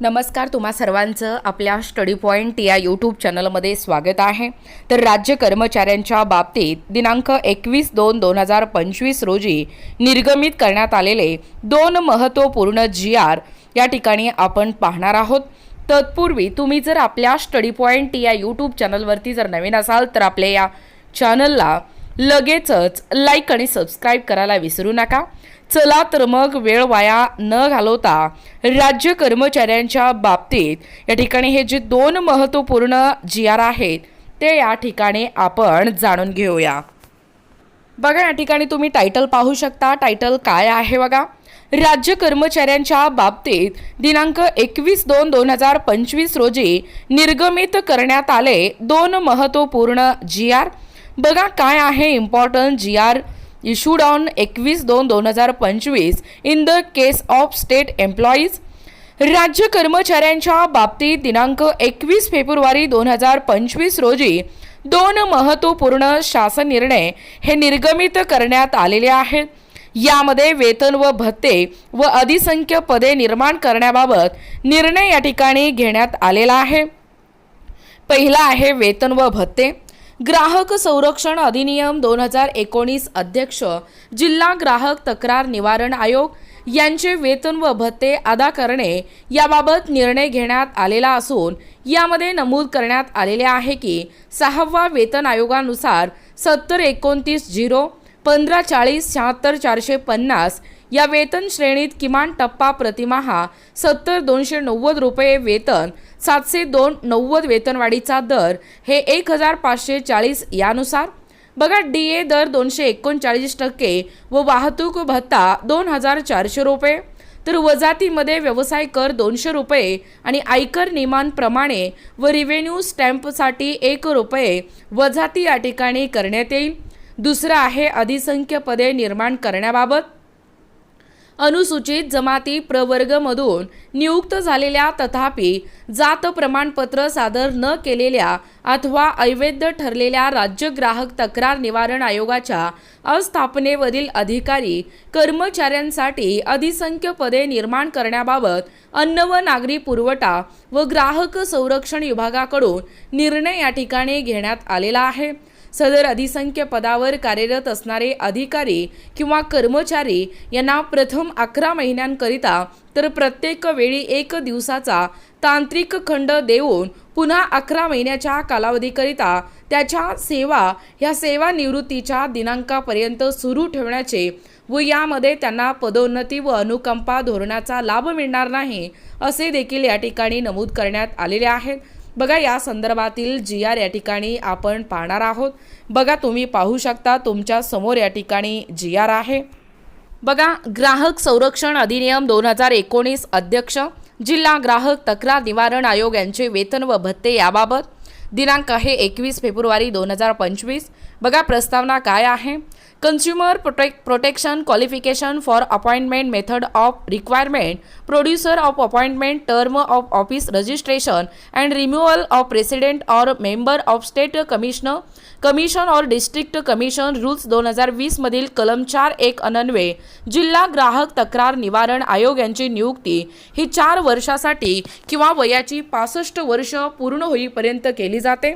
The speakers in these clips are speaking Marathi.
नमस्कार तुम्हा सर्वांचं आपल्या स्टडी पॉईंट या यूट्यूब चॅनलमध्ये स्वागत आहे. तर राज्य कर्मचाऱ्यांच्या बाबतीत दिनांक एकवीस दोन दोन हजार पंचवीस रोजी निर्गमित करण्यात आलेले दोन महत्त्वपूर्ण जी आर या ठिकाणी आपण पाहणार आहोत. तत्पूर्वी तुम्ही जर आपल्या स्टडी पॉईंट या यूट्यूब चॅनलवरती जर नवीन असाल तर आपल्या या चॅनलला लगेचच लाईक आणि सबस्क्राईब करायला विसरू नका. चला तर मग वेळ वाया न घालवता राज्य कर्मचाऱ्यांच्या बाबतीत या ठिकाणी हे जे दोन महत्त्वपूर्ण जी आर आहेत ते या ठिकाणी आपण जाणून घेऊया. बघा या ठिकाणी तुम्ही टायटल पाहू शकता. टायटल काय आहे बघा? राज्य कर्मचाऱ्यांच्या बाबतीत दिनांक एकवीस दोन दोन हजार पंचवीस रोजी निर्गमित करण्यात आले दोन महत्त्वपूर्ण जी आर. बघा काय आहे important G R? Issued on एकवीस दोन दोन हजार पंचवीस in the case of state employees राज्य कर्मचाऱ्यांच्या बाबतीत दिनांक एकवीस फेब्रुवारी दोन हजार पंचवीस रोजी दोन महत्त्वपूर्ण शासन निर्णय हे निर्गमित करण्यात आलेले आहेत. यामध्ये वेतन व भत्ते व अधिसंख्य पदे निर्माण करण्याबाबत निर्णय या ठिकाणी घेण्यात आलेला आहे. पहिला आहे वेतन व भत्ते. ग्राहक संरक्षण अधिनियम दोन हजार एकोणीस अध्यक्ष जिल्हा ग्राहक तक्रार निवारण आयोग यांचे वेतन व भत्ते अदा करणे याबाबत निर्णय घेण्यात आलेला असून यामध्ये नमूद करण्यात आलेले आहे की सहावा वेतन आयोगानुसार सत्तर एकोणतीस झिरो पंधरा चाळीस शहात्तर चारशे पन्नास या वेतन श्रेणीत किमान टप्पा प्रतिमाहा सत्तर दोनशे नव्वद रुपये वेतन सातशे दोन नव्वद वेतनवाढीचा दर हे एक हजार पाचशे चाळीस यानुसार. बघा डी ए दर दोनशे एकोणचाळीस टक्के व वाहतूक भत्ता दोन हजार चारशे रुपये. तर वजातीमध्ये व्यवसाय कर दोनशे रुपये आणि आयकर नियमांप्रमाणे व रिव्हेन्यू स्टॅम्पसाठी एक रुपये वजाती या ठिकाणी करण्यात येईल. दुसरं आहे अधिसंख्य पदे निर्माण करण्याबाबत. अनुसूचित जमाती प्रवर्गमधून नियुक्त झालेल्या तथापि जात प्रमाणपत्र सादर न केलेल्या अथवा अवैध ठरलेल्या राज्य ग्राहक तक्रार निवारण आयोगाच्या अस्थापनेवरील अधिकारी कर्मचाऱ्यांसाठी अधिसंख्य पदे निर्माण करण्याबाबत अन्न व नागरी पुरवठा व ग्राहक संरक्षण विभागाकडून निर्णय या ठिकाणी घेण्यात आलेला आहे. सदर अधिसंख्य पदावर कार्यरत असणारे अधिकारी किंवा कर्मचारी यांना प्रथम अकरा महिन्यांकरिता तर प्रत्येक वेळी एक दिवसाचा तांत्रिक खंड देऊन पुन्हा अकरा महिन्याच्या कालावधीकरिता त्याच्या सेवा ह्या सेवानिवृत्तीच्या दिनांकापर्यंत सुरू ठेवण्याचे व यामध्ये त्यांना पदोन्नती व अनुकंपा धोरणाचा लाभ मिळणार नाही असे देखील या ठिकाणी नमूद करण्यात आलेले आहेत. बघा या संदर्भातील जी आर या ठिकाणी आपण पाहणार आहोत. बघा तुम्ही पाहू शकता तुमच्यासमोर या ठिकाणी जी आर आहे. बघा ग्राहक संरक्षण अधिनियम दोन हजार एकोणीस अध्यक्ष जिल्हा ग्राहक तक्रार निवारण आयोग यांचे वेतन व भत्ते याबाबत. दिनांक आहे एकवीस फेब्रुवारी दोन हजार पंचवीस. बघा प्रस्तावना काय आहे? Consumer protect protection qualification for appointment method of requirement producer of appointment term of office registration and removal of president or member of state commissioner commission or district commission rules दोन हजार वीसमधील कलम चार एक अनन्वे जिल्हा ग्राहक तक्रार निवारण आयोग यांची नियुक्ती ही चार वर्षासाठी किंवा वयाची पासष्ट वर्ष पूर्ण होईपर्यंत केली जाते.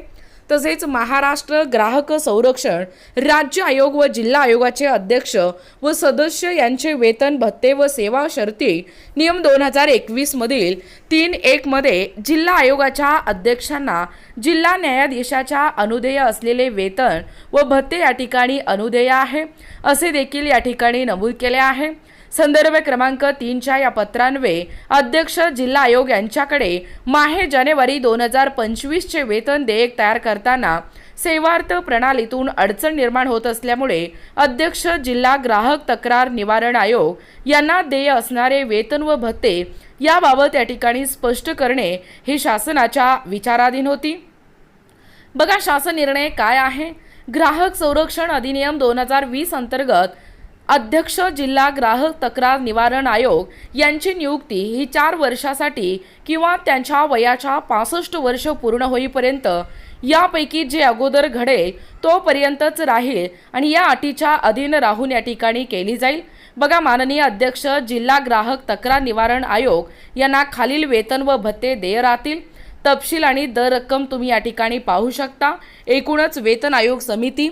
तसेच महाराष्ट्र ग्राहक संरक्षण राज्य आयोग व जिल्हा आयोगाचे अध्यक्ष व सदस्य यांचे वेतन भत्ते व सेवा शर्ती नियम दोन हजार एकवीसमधील तीन एकमध्ये जिल्हा आयोगाच्या अध्यक्षांना जिल्हा न्यायाधीशाच्या अनुदेय असलेले वेतन व भत्ते या ठिकाणी अनुदेय आहे. असे देखील या ठिकाणी नमूद केले आहे. संदर्भ क्रमांक तीनच्या या पत्रान्वये अध्यक्ष जिल्हा आयोग यांच्याकडे माहे जानेवारी दोन हजार पंचवीसचे वेतन देयक तयार करताना सेवार्थ प्रणालीतून अडचण निर्माण होत असल्यामुळे अध्यक्ष जिल्हा ग्राहक तक्रार निवारण आयोग यांना देय असणारे वेतन व भत्ते याबाबत या ठिकाणी स्पष्ट करणे ही शासनाच्या विचाराधीन होती. बघा शासन निर्णय काय आहे? ग्राहक संरक्षण अधिनियम दोन हजार वीस अंतर्गत अध्यक्ष जिल्हा ग्राहक तक्रार निवारण आयोग यांची नियुक्ती ही चार वर्षासाठी किंवा त्यांच्या वयाच्या पासष्ट वर्ष पूर्ण होईपर्यंत यापैकी जे अगोदर घडेल तोपर्यंतच राहील आणि या अटीच्या अधीन राहून या ठिकाणी केली जाईल. बघा माननीय अध्यक्ष जिल्हा ग्राहक तक्रार निवारण आयोग यांना खालील वेतन व भत्ते देय राहतील. तपशील आणि दर रक्कम तुम्ही या ठिकाणी पाहू शकता. एकूणच वेतन आयोग समिती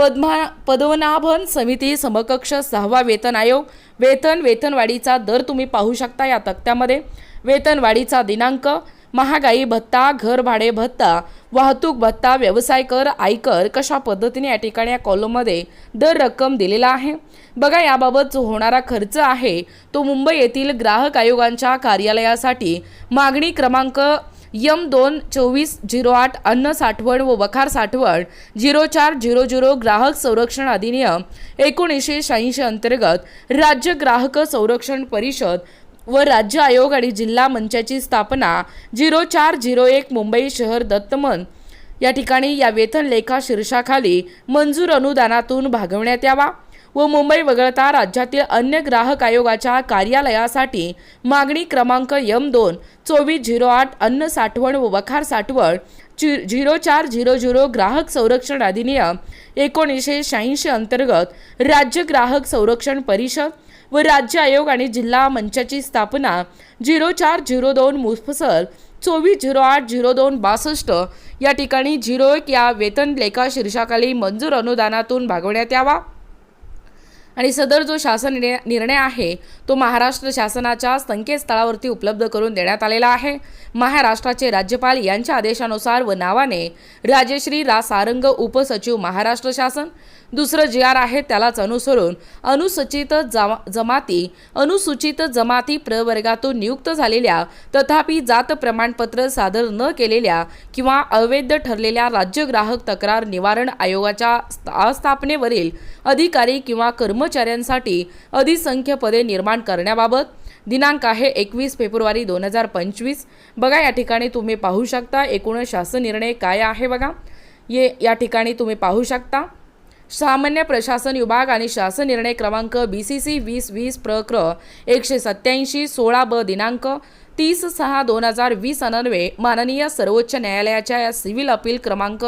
पद्मा पद्मनाभन समिती समकक्ष सहावा वेतन आयोग. वेतन वेतनवाढीचा दर तुम्ही पाहू शकता या तक्त्यामध्ये. वेतनवाढीचा दिनांक महागाई भत्ता घर भाडे भत्ता वाहतूक भत्ता व्यवसाय कर आयकर कशा पद्धतीने या ठिकाणी या कॉलममध्ये दर रक्कम दिलेला आहे? बघा याबाबत जो होणारा खर्च आहे तो मुंबई येथील ग्राहक आयोगांच्या कार्यालयासाठी मागणी क्रमांक यम दोन चोवीस झिरो आठ अन्न साठवण व वखार साठवण झिरो चार झिरो झिरो ग्राहक संरक्षण अधिनियम एकोणीसशे शहाऐंशी अंतर्गत राज्य ग्राहक संरक्षण परिषद व राज्य आयोग आणि जिल्हा मंचाची स्थापना झिरो चार झिरो एक मुंबई शहर दत्तमन. या ठिकाणी या वेतन लेखा शीर्षाखाली मंजूर अनुदानातून भागवण्यात यावा. व मुंबई वगळता राज्यातील अन्य ग्राहक आयोगाच्या कार्यालयासाठी मागणी क्रमांक यम दोन चोवीस झिरो आठ अन्न साठवण व वखार साठवण झि झिरो चार झिरो झिरो ग्राहक संरक्षण अधिनियम एकोणीसशे शहाऐंशी अंतर्गत राज्य ग्राहक संरक्षण परिषद व राज्य आयोग आणि जिल्हा मंचाची स्थापना झिरो चार झिरो दोन मुफसल चोवीस झिरो आठ झिरो दोन बासष्ट या ठिकाणी झिरो एक या वेतन लेखा शीर्षाखाली मंजूर अनुदानातून भागवण्यात यावा. आणि सदर जो शासन निर्णय आहे तो महाराष्ट्र शासनाच्या संकेतस्थळावरती उपलब्ध करून देण्यात आलेला आहे. महाराष्ट्राचे राज्यपाल यांच्या आदेशानुसार व नावाने राजश्री रा. सारंग उपसचिव महाराष्ट्र शासन दुसरं जे आर आहे त्यालाच अनुसरून अनुसूचित जमा जमाती अनुसूचित जमाती प्रवर्गातून नियुक्त झालेल्या तथापि जात प्रमाणपत्र सादर न केलेल्या किंवा अवैध ठरलेल्या राज्य ग्राहक तक्रार निवारण आयोगाच्या स्थापनेवरील अधिकारी किंवा कर्म कर्मचाऱ्यांसाठी अधिसंख्य पदे निर्माण करण्याबाबत दिनांक आहे एकवीस फेब्रुवारी दोन हजार पंचवीस. बघा या ठिकाणी तुम्ही पाहू शकता एकूण शासन निर्णय काय आहे बघा. ये या ठिकाणी तुम्ही पाहू शकता. सामान्य प्रशासन विभाग आणि शासन निर्णय क्रमांक बी सी सी वीस वीस प्रक्र एकशे सत्याऐंशी सोळा ब दिनांक तीस सहा दोन हजार वीस अन्वये माननीय सर्वोच्च न्यायालयाच्या या सिव्हिल अपील क्रमांक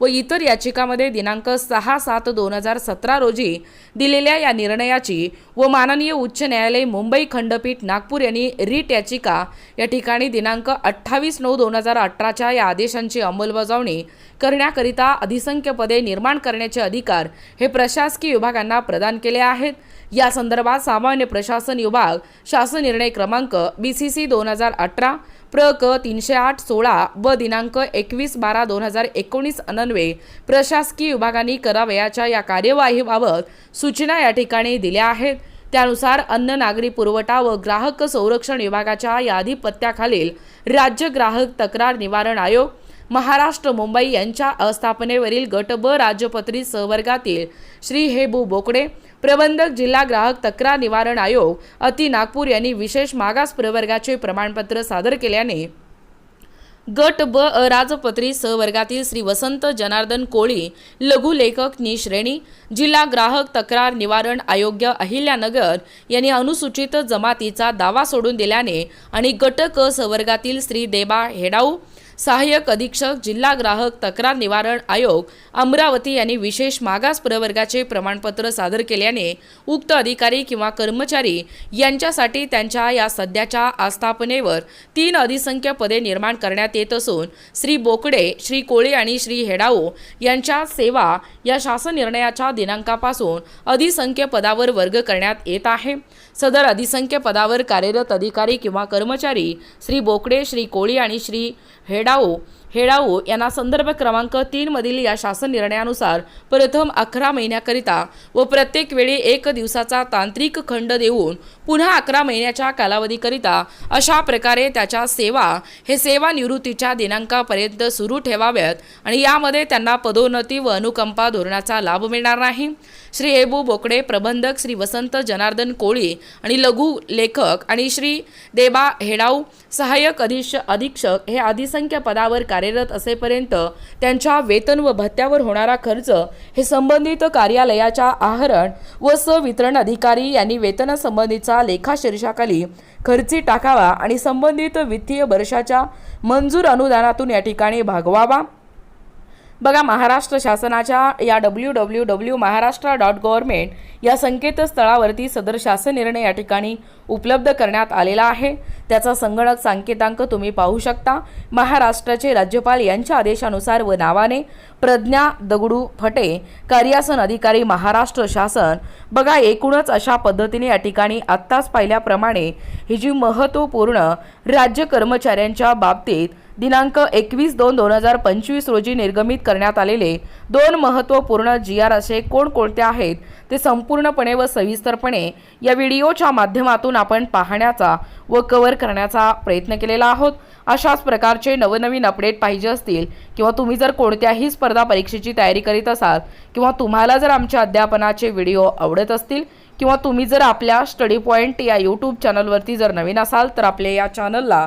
व इतर याचिकामध्ये दिनांक सहा सात दोन हजार सतरा रोजी दिलेल्या या निर्णयाची व माननीय उच्च न्यायालय मुंबई खंडपीठ नागपूर यांनी रीट याचिका या ठिकाणी दिनांक अठ्ठावीस नऊ दोन हजार अठराच्या या आदेशांची अंमलबजावणी करण्याकरिता अधिसंख्य पदे निर्माण करण्याचे अधिकार हे प्रशासकीय विभागांना प्रदान केले आहेत. या संदर्भात सामान्य प्रशासन विभाग शासन निर्णय क्रमांक बी सी सी दोन हजार अठरा प्र क तीनशे आठ सोळा व दिनांक एकवीस बारा दोन हजार एकोणीस अनन्वे प्रशासकीय विभागांनी करावयाच्या या कार्यवाहीबाबत सूचना या ठिकाणी दिल्या आहेत. त्यानुसार अन्न नागरी पुरवठा व ग्राहक संरक्षण विभागाच्या यादीपत्त्याखालील राज्य ग्राहक तक्रार निवारण आयोग महाराष्ट्र मुंबई यांच्या अस्थापनेवरील गट ब राज्यपत्रित सहवर्गातील श्री हेबू बोकडे प्रबंधक जिल्हा ग्राहक तक्रार निवारण आयोग अति नागपूर यांनी विशेष मागास प्रवर्गाचे प्रमाणपत्र सादर केल्याने गट ब अ राजपत्री सहवर्गातील श्री वसंत जनार्दन कोळी लघुलेखक नि श्रेणी जिल्हा ग्राहक तक्रार निवारण आयोग्य अहिल्यानगर यांनी अनुसूचित जमातीचा दावा सोडून दिल्याने आणि गट क सहवर्गातील श्री देबा हेडाऊ सहाय्यक अधीक्षक जिल्हा ग्राहक तक्रार निवारण आयोग अमरावती यांनी विशेष मागास प्रवर्गाचे प्रमाणपत्र सादर केल्याने उक्त अधिकारी किंवा कर्मचारी यांच्यासाठी त्यांच्या या सध्याच्या आस्थापनेवर तीन अधिसंख्य पदे निर्माण करण्यात येत असून श्री बोकडे श्री कोळी आणि श्री हेडाओ यांच्या सेवा या शासन निर्णयाच्या दिनांकापासून अधिसंख्य पदावर वर्ग करण्यात येत आहे. सदर अधिसंख्य पदावर कार्यरत अधिकारी किंवा कर्मचारी श्री बोकडे श्री कोळी आणि श्री हेडाऊ हेडाऊ यांना संदर्भ क्रमांक तीन मधील या शासन निर्णयानुसार प्रथम अकरा महिन्याकरिता व प्रत्येक वेळी एक दिवसाचा तांत्रिक खंड देऊन पुन्हा अकरा महिन्याच्या कालावधीकरिता अशा प्रकारे त्याच्या सेवा हे सेवानिवृत्तीच्या दिनांकापर्यंत सुरू ठेवाव्यात आणि यामध्ये त्यांना पदोन्नती व अनुकंपा धोरणाचा लाभ मिळणार नाही. श्री हेबू बोकडे प्रबंधक श्री वसंत जनार्दन कोळी आणि लघु लेखक आणि श्री देबा हेडाऊ सहाय्यक अधीक्ष अधीक्षक हे अधिसंख्य पदावर कार्य कार्यरत असेपर्यंत त्यांच्या वेतन व भत्त्यावर होणारा खर्च हे संबंधित कार्यालयाच्या आहरण व सवितरण अधिकारी यांनी वेतनासंबंधीचा लेखाशीर्षाखाली खर्ची टाकावा आणि संबंधित वित्तीय वर्षाच्या मंजूर अनुदानातून या ठिकाणी भागवावा. बघा महाराष्ट्र शासनाच्या या W W W Maharashtra dot government या संकेतस्थळावरती सदर शासन निर्णय या ठिकाणी उपलब्ध करण्यात आलेला आहे. त्याचा संगणक सांकेतांक तुम्ही पाहू शकता. महाराष्ट्राचे राज्यपाल यांच्या आदेशानुसार व नावाने प्रज्ञा दगडू फटे कार्यासन अधिकारी महाराष्ट्र शासन. बघा एकूणच अशा पद्धतीने या ठिकाणी आत्ताच पाहिल्याप्रमाणे ही जी महत्त्वपूर्ण राज्य कर्मचाऱ्यांच्या बाबतीत दिनांक एकवीस दोन दोन हजार पंचवीस रोजी निर्गमित करण्यात आलेले दोन महत्त्वपूर्ण जी आर असे कोणकोणते आहेत ते संपूर्णपणे व सविस्तरपणे या व्हिडिओच्या माध्यमातून आपण पाहण्याचा व कव्हर करण्याचा प्रयत्न केलेला आहोत. अशाच प्रकारचे नवनवीन अपडेट पाहिजे असतील किंवा तुम्ही जर कोणत्याही स्पर्धा परीक्षेची तयारी करीत असाल किंवा तुम्हाला जर आमच्या अध्यापनाचे व्हिडिओ आवडत असतील किंवा तुम्ही जर आपल्या स्टडी पॉईंट या यूट्यूब चॅनलवरती जर नवीन असाल तर आपल्या या चॅनलला